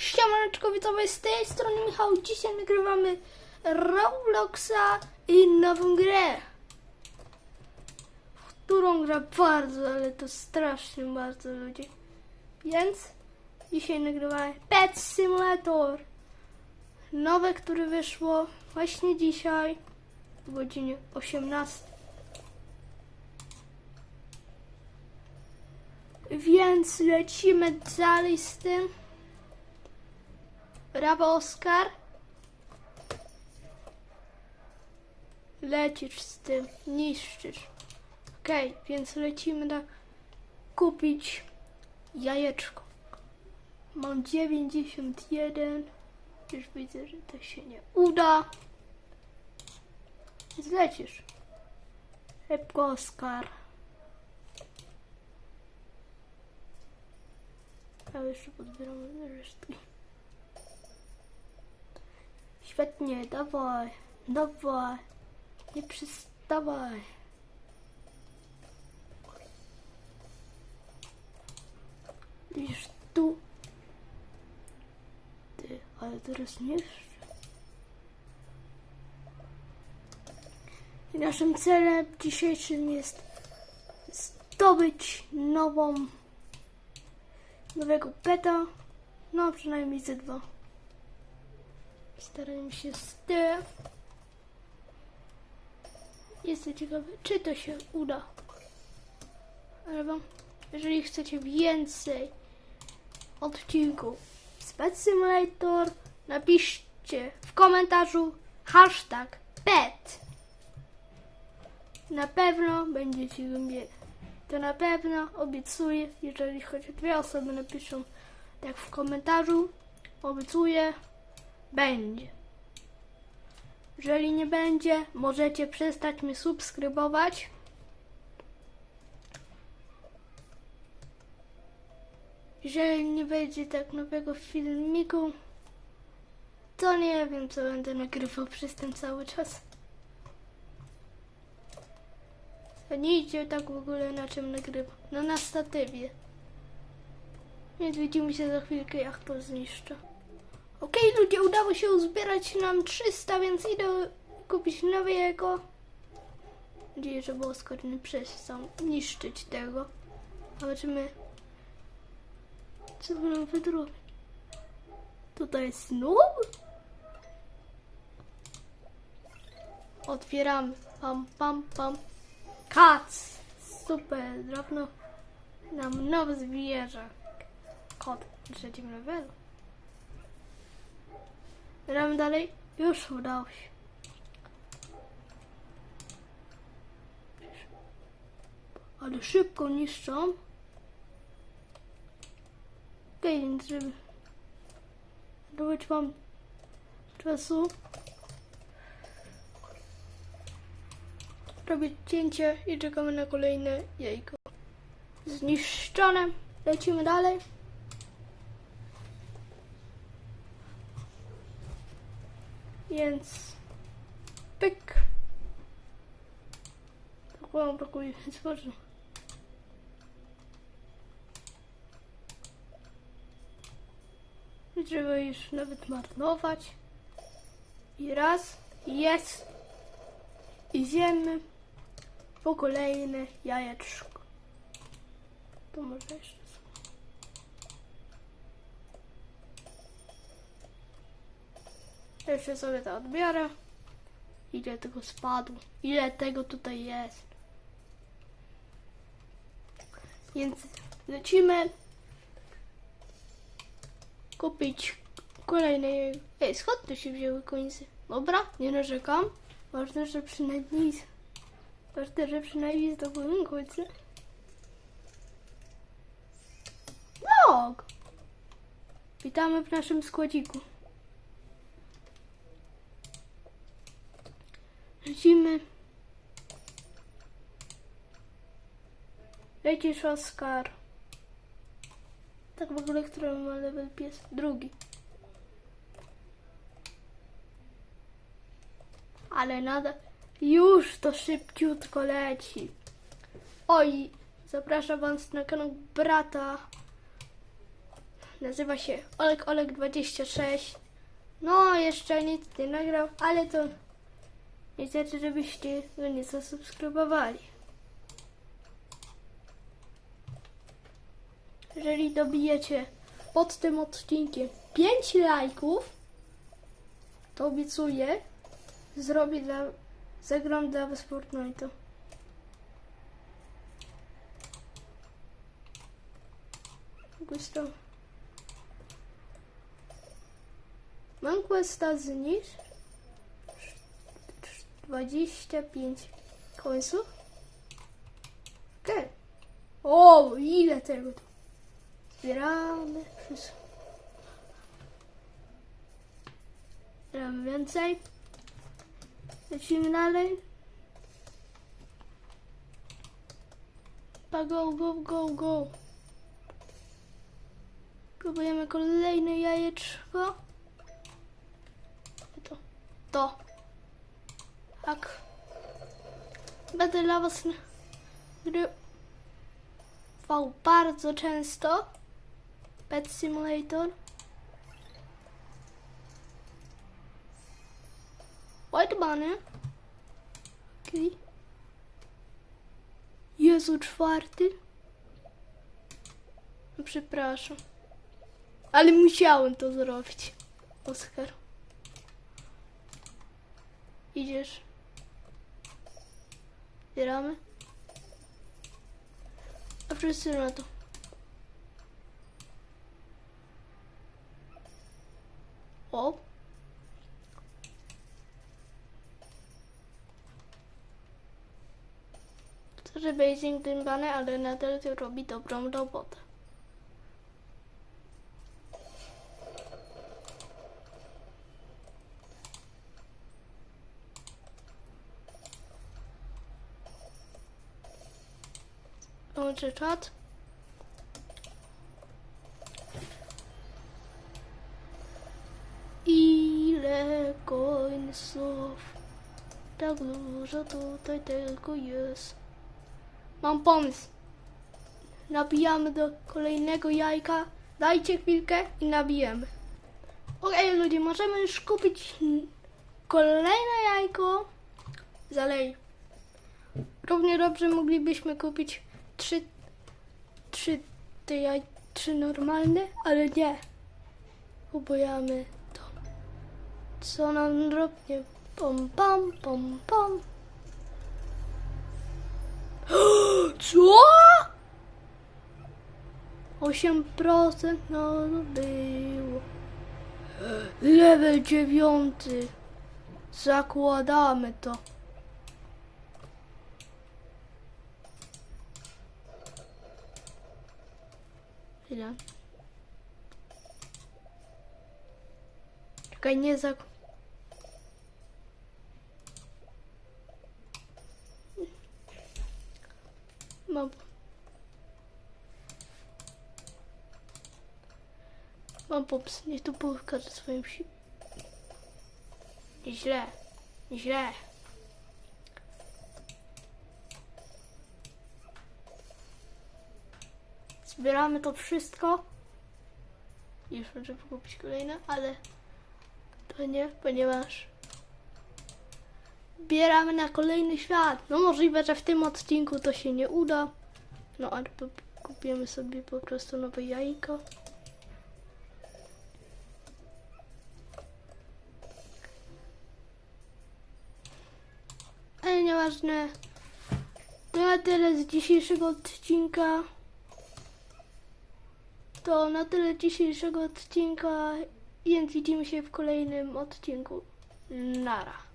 Siemaneczko widzowie, z tej strony Michał. Dzisiaj nagrywamy Robloxa i nową grę. W którą gra bardzo, ale to strasznie bardzo ludzi. Więc dzisiaj nagrywamy Pet Simulator. Nowe, które wyszło właśnie dzisiaj o godzinie 18. Więc lecimy dalej z tym. Brawo, Oskar. Lecisz z tym, niszczysz. Okej, więc lecimy na kupić jajeczko. Mam 91. Już widzę, że to się nie uda. Więc lecisz. Szybko, Oskar. A jeszcze podbieram resztki. Świetnie, dawaj, dawaj, nie przystawaj. Widzisz tu. Ty, ale teraz nie naszym celem dzisiejszym jest zdobyć nową, nowego peta. No, przynajmniej ze dwa. Starajmy się z tym. Jestem ciekawy, czy to się uda. Ale wam, jeżeli chcecie więcej odcinków z Pet Simulator, napiszcie w komentarzu hashtag PET. Na pewno będziecie go. To na pewno obiecuję, jeżeli choć dwie osoby napiszą tak w komentarzu, obiecuję, będzie. Jeżeli nie będzie, możecie przestać mnie subskrybować. Jeżeli nie będzie tak nowego filmiku, to nie wiem, co będę nagrywał przez ten cały czas. Idzie tak w ogóle na czym nagrywam. No na statywie. Więc widzimy się za chwilkę, jak to zniszczę. Okej, ludzie, udało się uzbierać nam 300, więc idę kupić nowego. Mam nadzieję, że było nie przestał niszczyć tego. Zobaczymy, co nam wydrobić. Tutaj jest snub. Otwieramy. Pam, pam, pam. Kac. Super, drobno. Nam nowy zwierzę. Kot trzecim levelu. Gramy dalej. Już udało się. Ale szybko niszczą. Okej, więc żeby dawać wam czasu. Robię cięcie i czekamy na kolejne jajko. Zniszczone. Lecimy dalej. Więc pyk. Tak mam brakuje, więc można. Nie trzeba już nawet marnować. I raz, jest. Idziemy po kolejne jajeczko. To może jeszcze Jeszcze sobie to odbiorę. Ile tego spadło? Ile tego tutaj jest? Więc lecimy kupić kolejne. Ej, skąd tu się wzięły końce? Dobra, nie narzekam. Ważne, że przynajmniej. Ważne, że przynajmniej zdobyłem końce. No! Witamy w naszym składziku. Lecimy. Lecisz Oskar. Tak w ogóle, który ma level pies? Drugi. Ale nadal już to szybciutko leci. Oj, zapraszam was na kanał brata nazywa się Olek Olek 26. No, jeszcze nic nie nagrał, ale to nie znaczy, żebyście go nie zasubskrybowali. Jeżeli dobijecie pod tym odcinkiem 5 lajków, to obiecuję, zrobię dla, zagram dla was Fortnite'a. Tam. Mam questa zniż 25 końców. Okej. O, ile tego tu. Zbieramy wszystko. Zbieramy więcej. Lecimy dalej. Pa, go, go, go, go. Próbujemy kolejne jajeczko. To. To. Tak. Będę dla was grywał bardzo często. Pet Simulator. White Bunny. Okej. Jezu, czwarty. No, przepraszam. Ale musiałem to zrobić. Oskar. Idziesz. Zbieramy. A wszyscy na to. O. To, że Beijing dębany, ale nadal to robi dobrą Łączę czat. Ile końców? Tak dużo tutaj tylko jest. Mam pomysł. Nabijamy do kolejnego jajka. Dajcie chwilkę i nabijemy. Okej ludzie, możemy już kupić kolejne jajko. Zalej. Równie dobrze moglibyśmy kupić trzy, trzy te jaj, trzy normalne, ale nie. Ubojamy to. Co nam drobnie? Pom, pom, pom, pom. Co? 8% no było. Level dziewiąty. Zakładamy to. Sei lá. Ganhei saco. Mob. Mob pops, nem estou por causa do seu Deixa lá. Deixa lá. Zbieramy to wszystko. Już muszę kupić kolejne, ale to nie, ponieważ zbieramy na kolejny świat. No możliwe, że w tym odcinku to się nie uda. No albo kupimy sobie po prostu nowe jajko. Ale nieważne. To na tyle z dzisiejszego odcinka. To na tyle dzisiejszego odcinka, więc widzimy się w kolejnym odcinku. Nara.